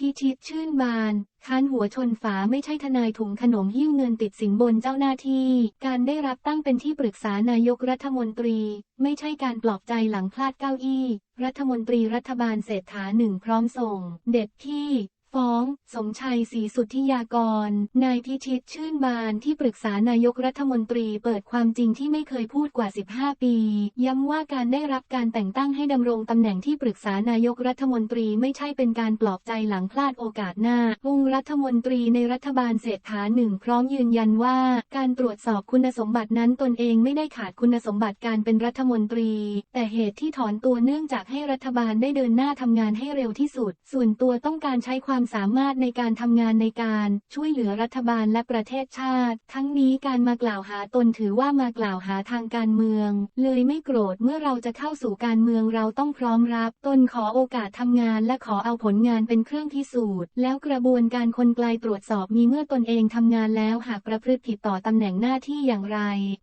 พิชิตชื่นบาน ค้านหัวชนฝาไม่ใช่ทนายถุงขนมหิ้วเงินติดสินบนเจ้าหน้าที่ การได้รับตั้งเป็นที่ปรึกษานายกรัฐมนตรี ไม่ใช่การปลอบใจหลังพลาดเก้าอี้ รัฐมนตรีรัฐบาลเศรษฐาหนึ่งพร้อมส่ง เด็ดที่ ฟ้อง สมชัยศรีสุทธิยากร นายพิชิตชื่นบานที่ปรึกษานายกรัฐมนตรีเปิดความจริงที่ไม่เคยพูดกว่า 15 ปี ย้ำว่าการได้รับการแต่งตั้งให้ดำรงตำแหน่งที่ปรึกษานายกรัฐมนตรีไม่ใช่เป็นการปลอบใจหลังพลาดโอกาสหน้าองค์รัฐมนตรีในรัฐบาลเศรษฐาหนึ่งพร้อมยืนยันว่า การตรวจสอบคุณสมบัตินั้นตนเองไม่ได้ขาดคุณสมบัติการเป็นรัฐมนตรี แต่เหตุที่ถอนตัวเนื่องจากให้รัฐบาลได้เดินหน้าทำงานให้เร็วที่สุด ส่วนตัวต้องการใช้ความความสามารถในการทำงานในการช่วยเหลือรัฐบาลและประเทศชาติ ทั้งนี้การมากล่าวหาตนถือว่ามากล่าวหาทางการเมือง เลยไม่โกรธเมื่อเราจะเข้าสู่การเมืองเราต้องพร้อมรับ ตนขอโอกาสทำงานและขอเอาผลงานเป็นเครื่องพิสูจน์ แล้วกระบวนการคนไกลตรวจสอบมีเมื่อตนเองทำงานแล้วหากประพฤติผิดต่อตำแหน่งหน้าที่อย่างไร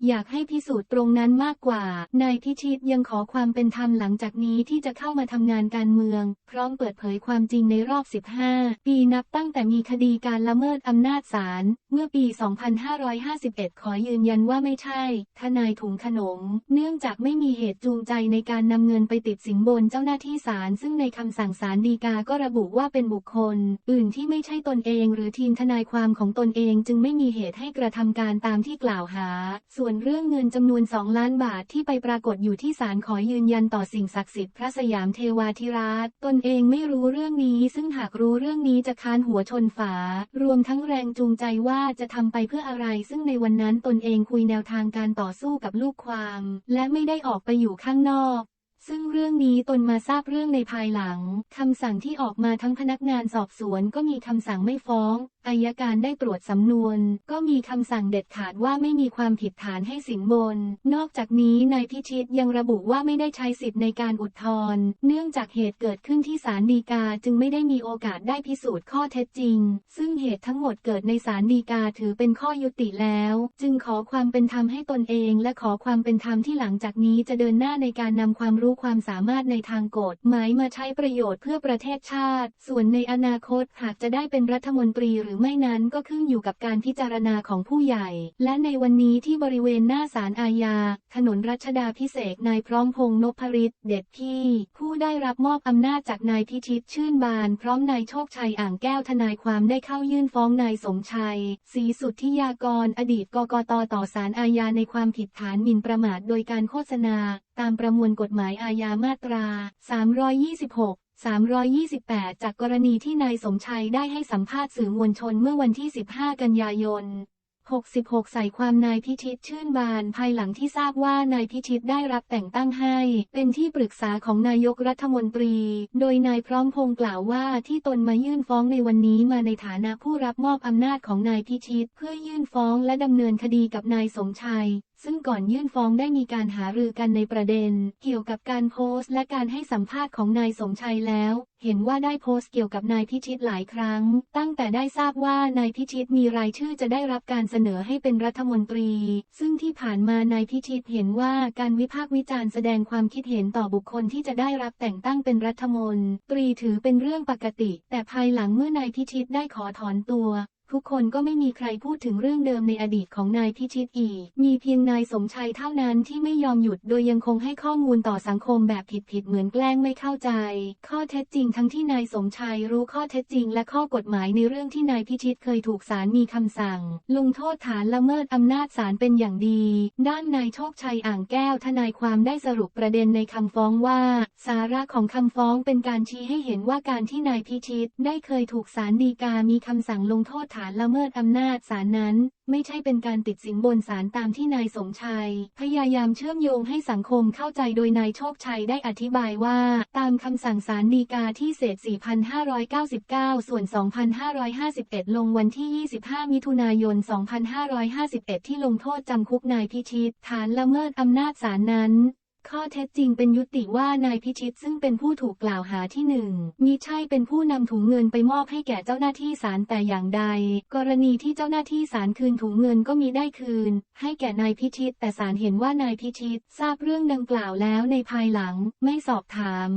อยากให้พิสูจน์ตรงนั้นมากกว่า นายพิชิตยังขอความเป็นธรรมหลังจากนี้ที่จะเข้ามาทำงานการเมือง พร้อมเปิดเผยความจริงในรอบ 15ปีนับตั้งแต่มีคดีการละเมิดอำนาจศาล เมื่อปี 2551 ขอยืนยันว่าไม่ใช่ ทนายถุงขนม เนื่องจากไม่มีเหตุจูงใจในการนำเงินไปติดสินบนเจ้าหน้าที่ศาล ซึ่งในคำสั่งศาลฎีกาก็ระบุว่าเป็นบุคคล อื่นที่ไม่ใช่ตนเอง หรือทีมทนายความของตนเองจึงไม่มีเหตุให้กระทำการตามที่กล่าวหา ส่วนเรื่องเงินจำนวน 2 ล้านบาทที่ไปปรากฏอยู่ที่ศาลขอยืนยันต่อสิ่งศักดิ์สิทธิ์พระสยามเทวาธิราช ตนเองไม่รู้เรื่องนี้ ซึ่งหากรู้เรื่องนี้จะค้านหัวชนฝา รวมทั้งแรงจูงใจว่าจะทำไปเพื่ออะไร ซึ่งในวันนั้นตนเองคุยแนวทางการต่อสู้กับลูกความ และไม่ได้ออกไปอยู่ข้างนอกซึ่งเรื่องนี้ตนมาทราบเรื่องในภายหลัง คำสั่งที่ออกมาทั้งพนักงานสอบสวนก็มีคำสั่งไม่ฟ้อง อายการได้ตรวจสำนวน ก็มีคำสั่งเด็ดขาดว่าไม่มีความผิดฐานให้สินบน นอกจากนี้นายพิชิตยังระบุว่าไม่ได้ใช้สิทธิ์ในการอุทธรณ์เนื่องจากเหตุเกิดขึ้นที่ศาลฎีกาจึงไม่ได้มีโอกาสได้พิสูจน์ข้อเท็จจริง ซึ่งเหตุทั้งหมดเกิดในศาลฎีกาถือเป็นข้อยุติแล้ว จึงขอความเป็นธรรมให้ตนเอง และขอความเป็นธรรมที่หลังจากนี้จะเดินหน้าในการนำความรู้ความสามารถในทางกฎหมายมาใช้ประโยชน์เพื่อประเทศชาติ ส่วนในอนาคตหากจะได้เป็นรัฐมนตรีหรือไม่นั้นก็ขึ้นอยู่กับการพิจารณาของผู้ใหญ่ และในวันนี้ที่บริเวณหน้าศาลอาญา ถนนรัชดาพิเศษนายพร้อมพงษ์นพริตเด็ดพี่ ผู้ได้รับมอบอำนาจจากนายพิชิตชื่นบาน พร้อมนายโชคชัยอ่างแก้วทนายความได้เข้ายื่นฟ้องนายสมชัยศรีสุทธิยากร อดีตกกตต่อศาลอาญาในความผิดฐานหมิ่นประมาทโดยการโฆษณา ตามประมวลกฎหมายอาญามาตรา 326 328 จากกรณีที่นายสมชัยได้ให้สัมภาษณ์สื่อมวลชนเมื่อวันที่ 15 กันยายน 66 ใส่ความนายพิชิตชื่นบานภายหลังที่ทราบว่านายพิชิตได้รับแต่งตั้งให้ เป็นที่ปรึกษาของนายกรัฐมนตรี โดยนายพร้อมพงษ์กล่าวว่าที่ตนมายื่นฟ้องในวันนี้มาในฐานะผู้รับมอบอำนาจของนายพิชิต เพื่อยื่นฟ้องและดำเนินคดีกับนายสมชัย ซึ่งก่อนยื่นฟ้องได้มีการหารือกันในประเด็น เกี่ยวกับการโพสต์และการให้สัมภาษณ์ของนายสมชัยแล้ว เห็นว่าได้โพสต์เกี่ยวกับนายพิชิตหลายครั้ง ตั้งแต่ได้ทราบว่านายพิชิตมีรายชื่อจะได้รับการเสนอให้เป็นรัฐมนตรี ซึ่งที่ผ่านมานายพิชิตเห็นว่าการวิพากษ์วิจารณ์แสดงความคิดเห็นต่อบุคคลที่จะได้รับแต่งตั้งเป็นรัฐมนตรีถือเป็นเรื่องปกติ แต่ภายหลังเมื่อนายพิชิตได้ขอถอนตัว ทุกคนก็ไม่มีใครพูดถึงเรื่องเดิมในอดีตของนายพิชิตอีก มีเพียงนายสมชัยเท่านั้นที่ไม่ยอมหยุดโดยยังคงให้ข้อมูลต่อสังคมแบบผิดๆเหมือนแกล้งไม่เข้าใจ ข้อเท็จจริงทั้งที่นายสมชัยรู้ข้อเท็จจริง และข้อกฎหมายในเรื่องที่นายพิชิตเคยถูกศาลมีคำสั่ง ลงโทษฐานละเมิดอำนาจศาลเป็นอย่างดี ด้านนายโชคชัยอ่างแก้วทนายความได้สรุปประเด็นในคำฟ้องว่า สาระของคำฟ้องเป็นการชี้ให้เห็นว่าการที่นายพิชิต ได้เคยถูกศาลฎีกามีคำสั่งลงโทษฐานละเมิดอำนาจศาลนั้น ไม่ใช่เป็นการติดสินบนศาลตามที่นายสมชัย พยายามเชื่อมโยงให้สังคมเข้าใจโดยนายโชคชัยได้อธิบายว่า ตามคำสั่งศาลฎีกาที่เศษ 4,599 ส่วน 2,551 ลงวันที่ 25 มิถุนายน 2,551 ที่ลงโทษจำคุกนายพิชิต ฐานละเมิดอำนาจศาลนั้น ข้อเท็จจริงเป็นยุติว่านายพิชิตซึ่งเป็นผู้ถูกกล่าวหาที่หนึ่งมิใช่เป็นผู้นำถุงเงินไปมอบให้แก่เจ้าหน้าที่ศาลแต่อย่างใด กรณีที่เจ้าหน้าที่ศาลคืนถุงเงินก็มีได้คืน ให้แก่นายพิชิต แต่ศาลเห็นว่านายพิชิต ทราบเรื่องดังกล่าวแล้วในภายหลัง ไม่สอบถาม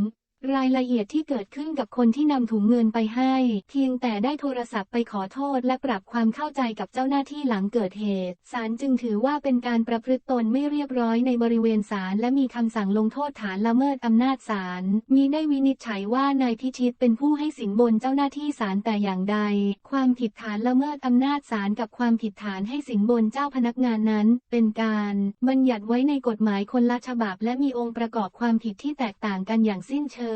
รายละเอียดที่เกิดขึ้นกับคนที่นำถุงเงินไปให้ เพียงแต่ได้โทรศัพท์ไปขอโทษและปรับความเข้าใจกับเจ้าหน้าที่หลังเกิดเหตุ ศาลจึงถือว่าเป็นการประพฤติตนไม่เรียบร้อยในบริเวณศาลและมีคำสั่งลงโทษฐานละเมิดอำนาจศาล มีได้วินิจฉัยว่านายพิชิตเป็นผู้ให้สินบนเจ้าหน้าที่ศาลแต่อย่างใด ความผิดฐานละเมิดอำนาจศาลกับความผิดฐานให้สินบนเจ้าพนักงานนั้น เป็นการบัญญัติไว้ในกฎหมายคนละฉบับ และมีองค์ประกอบความผิดที่แตกต่างกันอย่างสิ้นเชิง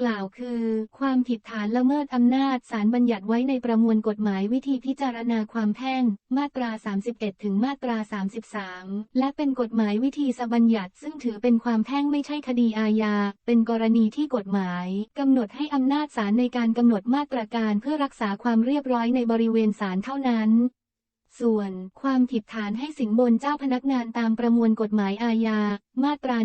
กล่าวคือ ความผิดฐานละเมิดอำนาจศาลบัญญัติไว้ในประมวลกฎหมายวิธีพิจารณาความแพ่ง มาตรา 31 ถึงมาตรา 33 และเป็นกฎหมายวิธีสบัญญัติ ซึ่งถือเป็นความแพ่งไม่ใช่คดีอาญา เป็นกรณีที่กฎหมายกำหนดให้อำนาจศาลในการกำหนดมาตรการเพื่อรักษาความเรียบร้อยในบริเวณศาลเท่านั้น ส่วน ความผิดฐานให้สินบนเจ้าพนักงานตามประมวลกฎหมายอาญา มาตรา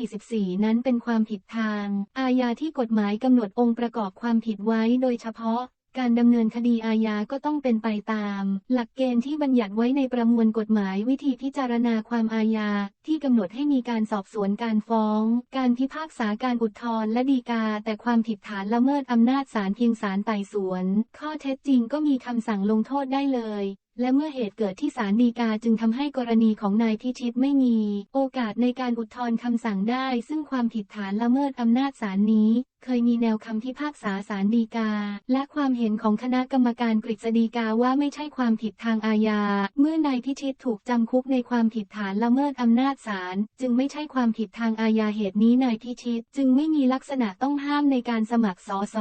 144 นั้นเป็นความผิดทาง อาญาที่กฎหมายกำหนดองค์ประกอบความผิดไว้โดยเฉพาะการดำเนินคดีอาญาก็ต้องเป็นไปตาม หลักเกณฑ์ที่บัญญัติไว้ในประมวลกฎหมายวิธีพิจารณาความอาญา ที่กำหนดให้มีการสอบสวนการฟ้อง การพิพากษาการอุทธรณ์และฎีกา แต่ความผิดฐานละเมิดอำนาจศาลเพียงศาลไต่สวน ข้อเท็จจริงก็มีคำสั่งลงโทษได้เลย และเมื่อเหตุเกิดที่ศาลฎีกาจึงทำให้กรณีของนายพิชิตไม่มี โอกาสในการอุทธรณ์คำสั่งได้ ซึ่งความผิดฐานละเมิดอำนาจศาลนี้เคยมีแนวคำพิพากษาศาลฎีกา และความเห็นของคณะกรรมการกฤษฎีกาว่าไม่ใช่ความผิดทางอาญา เมื่อนายพิชิตถูกจำคุกในความผิดฐานละเมิดอำนาจศาลจึงไม่ใช่ความผิดทางอาญาเหตุนี้นายพิชิต จึงไม่มีลักษณะต้องห้ามในการสมัครสส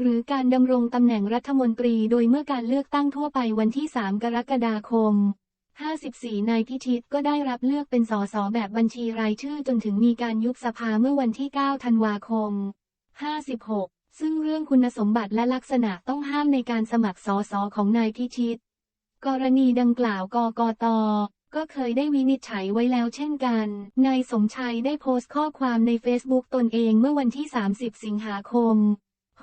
หรือการดำรงตำแหน่งรัฐมนตรีโดยเมื่อการเลือกตั้งทั่วไปวันที่ 3 กรกฎาคม54นายพิชิตก็ได้รับเลือกเป็นสสแบบบัญชีรายชื่อจนถึงมีการยุบสภาเมื่อวันที่ 9 ธันวาคม 56 ซึ่งเรื่องคุณสมบัติและลักษณะต้องห้ามในการสมัครสสของนายพิชิต กรณีดังกล่าวกกตก็เคยได้วินิจฉัยไว้แล้วเช่นกัน นายสมชัยได้โพสต์ข้อความในเฟซบุ๊กตนเองเมื่อวันที่ 30 สิงหาคม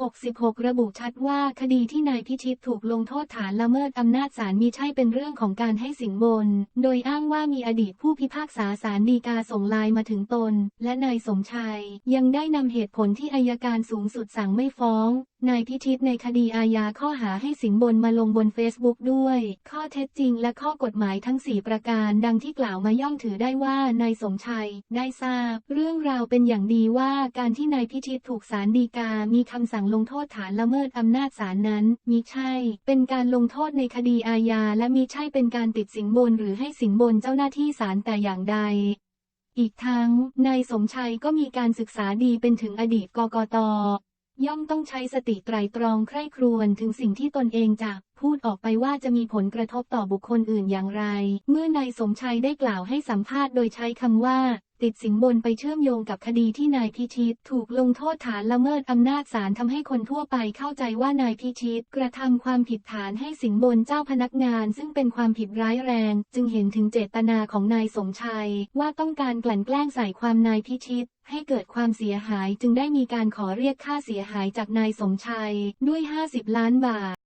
66 ระบุชัดว่าคดีที่นายพิชิตถูกลงโทษฐานละเมิดอำนาจศาลมีใช่เป็นเรื่องของการให้สินบน โดยอ้างว่ามีอดีตผู้พิพากษาศาลฎีกาส่งลายมาถึงตน และนายสมชัยยังได้นำเหตุผลที่อายการสูงสุดสั่งไม่ฟ้องนายพิชิตในคดีอาญาข้อหาให้สินบนมาลงบนเฟซบุ๊กด้วย ข้อเท็จจริงและข้อกฎหมายทั้ง 4 ประการ ดังที่กล่าวมาย่อมถือได้ว่านายสมชัย ได้ทราบ เรื่องราวเป็นอย่างดีว่าการที่นายพิชิตถูกศาลฎีกา มีคำสั่งลงโทษฐานละเมิดอำนาจศาลนั้น มิใช่ เป็นการลงโทษในคดีอาญาและมิใช่เป็นการติดสินบนหรือให้สินบนเจ้าหน้าที่ศาลแต่อย่างใดอีกทั้งนายสมชัยก็มีการศึกษาดีเป็นถึงอดีตกกต ย่อมต้องใช้สติไตรตรองใคร่ครวญถึงสิ่งที่ตนเองจะพูดออกไปว่าจะมีผลกระทบต่อบุคคลอื่นอย่างไร เมื่อนายสมชัยได้กล่าวให้สัมภาษณ์โดยใช้คำว่า ติดสินบนไปเชื่อมโยงกับคดีที่นายพิชิต ถูกลงโทษฐานละเมิดอำนาจศาลทำให้คนทั่วไปเข้าใจว่านายพิชิต กระทำความผิดฐานให้สินบนเจ้าพนักงาน ซึ่งเป็นความผิดร้ายแรง จึงเห็นถึงเจตนาของนายสมชัย ว่าต้องการกลั่นแกล้งใส่ความนายพิชิตให้เกิดความเสียหายจึงได้มีการขอเรียกค่าเสียหายจากนายสมชัยด้วย 50 ล้านบาท